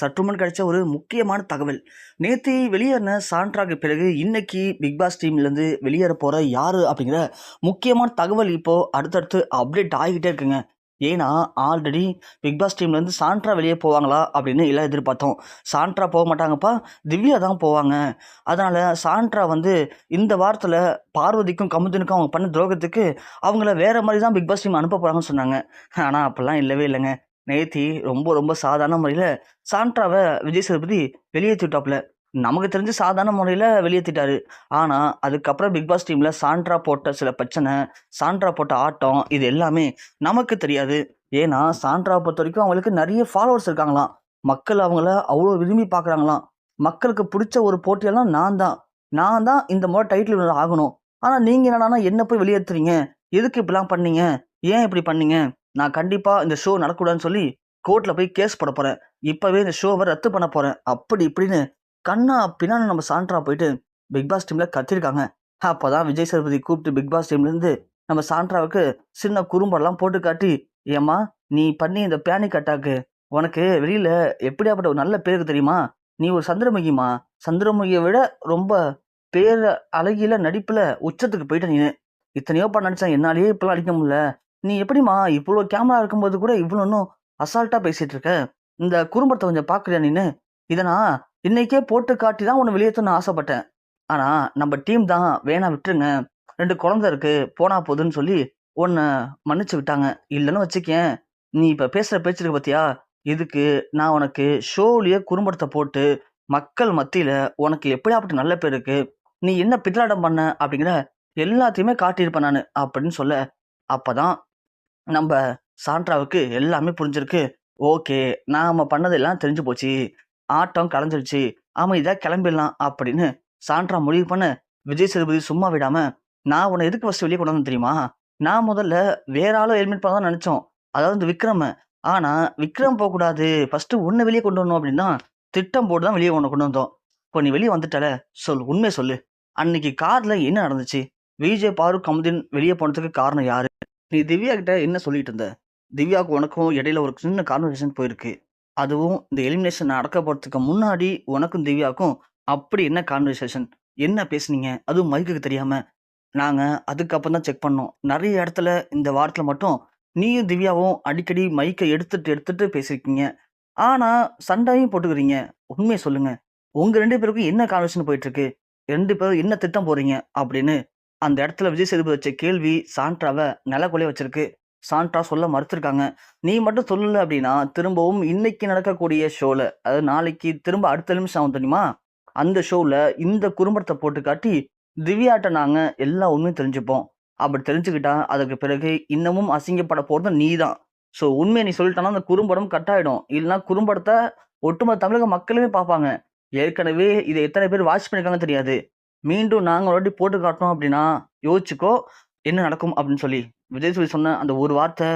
சற்றுமுன் கிடைச்ச ஒரு முக்கியமான தகவல். நேற்று வெளியேறின சாண்ட்ராக்கு பிறகு இன்னைக்கு பிக் பாஸ் டீம்லேருந்து வெளியேற போகிற யார் அப்படிங்கிற முக்கியமான தகவல் இப்போது அடுத்தடுத்து அப்டேட் ஆகிக்கிட்டே இருக்குங்க. ஏன்னா ஆல்ரெடி பிக் பாஸ் டீம்லேருந்து சாண்ட்ரா வெளியே போவாங்களா அப்படின்னு எல்லாம் எதிர்பார்த்தோம். சாண்ட்ரா போக மாட்டாங்கப்பா திவ்யா தான் போவாங்க. அதனால் சாண்ட்ரா வந்து இந்த வாரத்தில் பார்வதிக்கும் கமுதினுக்கும் அவங்க பண்ண துரோகத்துக்கு அவங்கள வேறு மாதிரி தான் பிக் பாஸ் டீம் அனுப்ப போகிறாங்கன்னு சொன்னாங்க. ஆனால் அப்போல்லாம் இல்லவே இல்லைங்க. நேத்தி ரொம்ப ரொம்ப சாதாரண முறையில் சாண்ட்ராவை விஜய் சேதுபதி வெளியேற்றிட்டாப்ல நமக்கு தெரிஞ்சு சாதாரண முறையில் வெளியேற்றிட்டாரு ஆனால் அதுக்கப்புறம் பிக் பாஸ் டீமில் சாண்ட்ரா போட்ட சில பிரச்சனை சாண்ட்ரா போட்ட ஆட்டம் இது எல்லாமே நமக்கு தெரியாது. ஏன்னா சாண்ட்ரா பொறுத்த வரைக்கும் அவங்களுக்கு நிறைய ஃபாலோவர்ஸ் இருக்காங்களாம். மக்கள் அவங்கள அவ்வளோ விரும்பி பார்க்குறாங்களாம். மக்களுக்கு பிடிச்ச ஒரு போட்டியெல்லாம் நான் தான். நான் தான் இந்த முறை டைட்டில் வினர் ஆகணும். ஆனால் நீங்கள் என்னடானா என்ன போய் வெளியேற்றுறீங்க எதுக்கு இப்படிலாம் பண்ணீங்க? ஏன் இப்படி பண்ணீங்க? நான் கண்டிப்பாக இந்த ஷோ நடக்கூடாதுன்னு சொல்லி கோர்ட்டில் போய் கேஸ் போட போகிறேன் இப்போவே இந்த ஷோவை ரத்து பண்ண போகிறேன் அப்படி இப்படின்னு கண்ணா பின்னாடி நம்ம சாண்ட்ரா போயிட்டு பிக் பாஸ் டீமில் கத்திருக்காங்க. அப்போ தான் விஜய் சேதுபதி கூப்பிட்டு பிக் பாஸ் டீம்லேருந்து நம்ம சாண்ட்ராவுக்கு சின்ன குறும்படெல்லாம் போட்டு காட்டி ஏம்மா நீ பண்ணி இந்த பேனிக் அட்டாக்கு உனக்கு வெளியில் எப்படியாப்பட்ட ஒரு நல்ல பேருக்கு தெரியுமா? நீ ஒரு சந்திரமுகிமா சந்திரமுகியை விட ரொம்ப பேர் அழகியில் நடிப்பில் உச்சத்துக்கு போயிட்ட நீ இத்தனையோ பண்ண நினச்சேன் என்னாலேயே இப்பெல்லாம் அடிக்க முடியல. நீ எப்படிம்மா இவ்வளோ கேமரா இருக்கும்போது கூட இவ்வளோ இன்னும் அசால்ட்டாக பேசிகிட்டு இருக்க? இந்த குறும்படத்தை கொஞ்சம் பார்க்குறியா நீனு? இதை நான் இன்னைக்கே போட்டு காட்டி தான் உன்னை வெளியேற்றணும்னு ஆசைப்பட்டேன். ஆனால் நம்ம டீம் தான் வேணா விட்டுருங்க. ரெண்டு குழந்தை இருக்கு போனா போதுன்னு சொல்லி உன்னை மன்னிச்சு விட்டாங்க. இல்லைன்னு வச்சுக்கேன் நீ இப்போ பேசுகிற பேச்சு பார்த்தியா இதுக்கு நான் உனக்கு ஷோலியே குறும்படத்தை போட்டு மக்கள் மத்தியில் உனக்கு எப்படியாப்பட்ட நல்ல பேர் இருக்கு? நீ என்ன பித்தலாட்டம் பண்ண? அப்படிங்கிற எல்லாத்தையுமே காட்டியிருப்பேன் நான் அப்படின்னு சொல்ல. அப்போ தான் நம்ம சாண்ட்ராவுக்கு எல்லாமே புரிஞ்சிருக்கு. ஓகே நாம் பண்ணதெல்லாம் தெரிஞ்சு போச்சு. ஆட்டம் கலைஞ்சிருச்சு. ஆமாம் இதாக கிளம்பிடலாம் அப்படின்னு சாண்ட்ரா முடிவு பண்ண விஜய் சேதுபதி சும்மா விடாமல் நான் உன்னை எதுக்கு ஃபஸ்ட்டு வெளியே கொண்டு வந்து தெரியுமா? நான் முதல்ல வேற ஆளும் ஹெல்மெட் பண்ண தான் நினச்சோம். அதாவது இந்த விக்ரம. ஆனால் விக்ரம் போகக்கூடாது. ஃபஸ்ட்டு உன்னை வெளியே கொண்டு வரணும் அப்படின்னா திட்டம் போட்டு தான் வெளியே ஒன்று கொண்டு வந்தோம். இப்போ நீ வெளியே வந்துட்டல. சொல் உண்மையை சொல்லு. அன்னைக்கு காரில் என்ன நடந்துச்சு? விஜய் பாரு கமுதீன் வெளியே போனதுக்கு காரணம் யாரு? நீ திவ்யா கிட்ட என்ன சொல்லிட்டு இருந்த? திவ்யாவுக்கு உனக்கும் இடையில ஒரு சின்ன கான்வர்சேஷன் போயிருக்கு. அதுவும் இந்த எலிமினேஷன் நடக்க போகிறதுக்கு முன்னாடி உனக்கும் திவ்யாவுக்கும் அப்படி என்ன கான்வர்சேஷன் என்ன பேசுனீங்க? அதுவும் மைக்குக்கு தெரியாமல் நாங்கள் அதுக்கப்புறம் தான் செக் பண்ணோம். நிறைய இடத்துல இந்த வாரத்தில் மட்டும் நீயும் திவ்யாவும் அடிக்கடி மைக்கை எடுத்துட்டு எடுத்துட்டு பேசியிருக்கீங்க ஆனால் சண்டையும் போட்டுக்கிறீங்க. உண்மையை சொல்லுங்கள் உங்கள் ரெண்டு பேருக்கும் என்ன கான்வர்சேஷன் போயிட்டுருக்கு ரெண்டு பேரும் என்ன திட்டம் போகிறீங்க அப்படின்னு அந்த இடத்துல விஜய் சேதுபதி வச்ச கேள்வி சாண்ட்ராவை நிலக்குள்ளே வச்சிருக்கு. சாண்ட்ரா சொல்ல மறுத்திருக்காங்க. நீ மட்டும் சொல்லல அப்படின்னா திரும்பவும் இன்னைக்கு நடக்கக்கூடிய ஷோவில் அதாவது நாளைக்கு திரும்ப அடுத்த நிமிஷம் ஆகும் தெரியுமா? அந்த ஷோவில் இந்த குறும்படத்தை போட்டு காட்டி திவ்யாட்ட நாங்கள் எல்லா உண்மையும் தெரிஞ்சுப்போம். அப்படி தெரிஞ்சுக்கிட்டா அதுக்கு பிறகு இன்னமும் அசிங்கப்பட போகிறது நீ தான் ஸோ உண்மையை நீ சொல்லிட்டானா அந்த குறும்படம் கட் ஆகிடும் இல்லைன்னா குறும்படத்தை ஒட்டுமொத்த தமிழக மக்களுமே பார்ப்பாங்க. ஏற்கனவே இதை எத்தனை பேர் வாட்ச் பண்ணியிருக்காங்க தெரியாது. மீண்டும் நாங்கள் ஒரு வாட்டி போட்டு காட்டணும் அப்படின்னா யோசிச்சுக்கோ என்ன நடக்கும் அப்படின்னு சொல்லி. விஜய் சொல்லி சொன்ன அந்த ஒரு வார்த்தை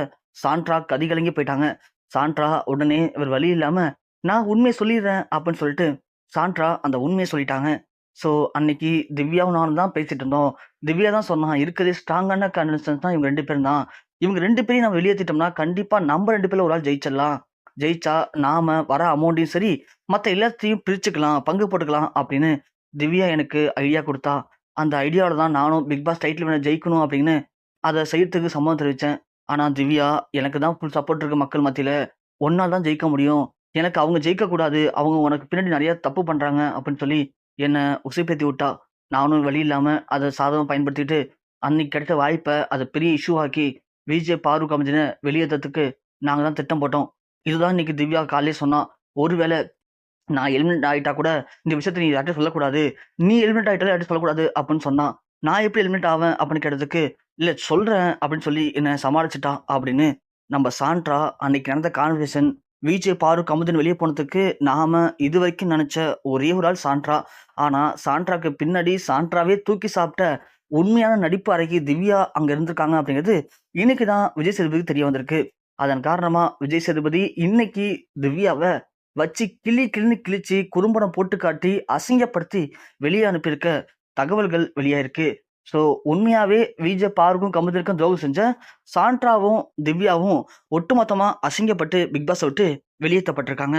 சாண்ட்ரா கதி கலங்கி போயிட்டாங்க. சாண்ட்ரா உடனே இவர் வழி இல்லாமல் நான் உண்மையை சொல்லிடுறேன் அப்படின்னு சொல்லிட்டு சாண்ட்ரா அந்த உண்மையை சொல்லிட்டாங்க. ஸோ அன்னைக்கு திவ்யாவும் நானும் தான் பேசிட்டு இருந்தோம். திவ்யா தான் சொன்னான் இருக்கிறதே ஸ்ட்ராங்கான கன்வின்சன்ஸ் தான் இவங்க ரெண்டு பேரும் தான். இவங்க ரெண்டு பேரையும் நம்ம வெளியேற்றிட்டோம்னா கண்டிப்பாக நம்ம ரெண்டு பேரும் ஒரு ஆள் ஜெயிச்சிடலாம். ஜெயிச்சா நாம வர அமௌண்ட்டையும் சரி மற்ற எல்லாத்தையும் பிரிச்சுக்கலாம் பங்கு போட்டுக்கலாம் அப்படின்னு திவ்யா எனக்கு ஐடியா கொடுத்தா அந்த ஐடியாவில் தான் நானும் பிக் பாஸ் டைட்டில் வேணும் ஜெயிக்கணும் அப்படின்னு அதை செய்யறதுக்கு சம்மதம் தெரிவித்தேன் ஆனால் திவ்யா எனக்கு தான் ஃபுல் சப்போர்ட் இருக்கு மக்கள் மத்தியில். ஒன்னால் தான் ஜெயிக்க முடியும். எனக்கு அவங்க ஜெயிக்கக்கூடாது அவங்க உனக்கு பின்னாடி நிறைய தப்பு பண்ணுறாங்க அப்படின்னு சொல்லி என்னை உசைப்பேத்தி விட்டா. நானும் வழி இல்லாமல் அதை சாதகம் பயன்படுத்திட்டு அன்னைக்கு கிடைத்த வாய்ப்பை அதை பெரிய இஷ்யூ ஆக்கி விஜய் பாரு கமிஜனை வெளியேற்றத்துக்கு நாங்கள் தான் திட்டம் போட்டோம். இதுதான் இன்னைக்கு திவ்யா காலையிலே சொன்னால் ஒருவேளை நான் எலிமினேட் ஆகிட்டா கூட இந்த விஷயத்த நீ யார்கிட்ட சொல்லக்கூடாது. நீ எலிமினேட் ஆகிட்டா யார்கிட்ட சொல்லக்கூடாது அப்படின்னு சொன்னான் நான் எப்படி எலிமினேட் ஆவேன் அப்படின்னு கேட்டதுக்கு இல்லை சொல்கிறேன் அப்படின்னு சொல்லி என்னை சமாளிச்சிட்டா அப்படின்னு நம்ம சாண்ட்ரா அன்னைக்கு நடந்த கான்வர்சேஷன் விஜய் பாரு கமுதன் வெளியே போனதுக்கு நாம இது வரைக்கும் நினச்ச ஒரே ஒரு ஆள் சாண்ட்ரா. ஆனால் சாண்ட்ராக்கு பின்னாடி சாண்ட்ராவே தூக்கி சாப்பிட்ட உண்மையான நடிப்பு அறைக்கு திவ்யா அங்கே இருந்திருக்காங்க அப்படிங்கிறது இன்னைக்கு தான் விஜய் சேதுபதி தெரிய வந்திருக்கு. அதன் காரணமாக விஜய் சேதுபதி இன்னைக்கு திவ்யாவை வச்சு கிளி கிளின்னு கிழிச்சு குறும்படம் போட்டு காட்டி அசிங்கப்படுத்தி வெளியே அனுப்பியிருக்க தகவல்கள் வெளியாயிருக்கு. ஸோ உண்மையாகவே விஜய் பார்க்கும் கமுதருக்கும் துரோகம் செஞ்ச சாண்ட்ராவும் திவ்யாவும் ஒட்டுமொத்தமாக அசிங்கப்பட்டு பிக் பாஸ் விட்டு வெளியேற்றப்பட்டிருக்காங்க.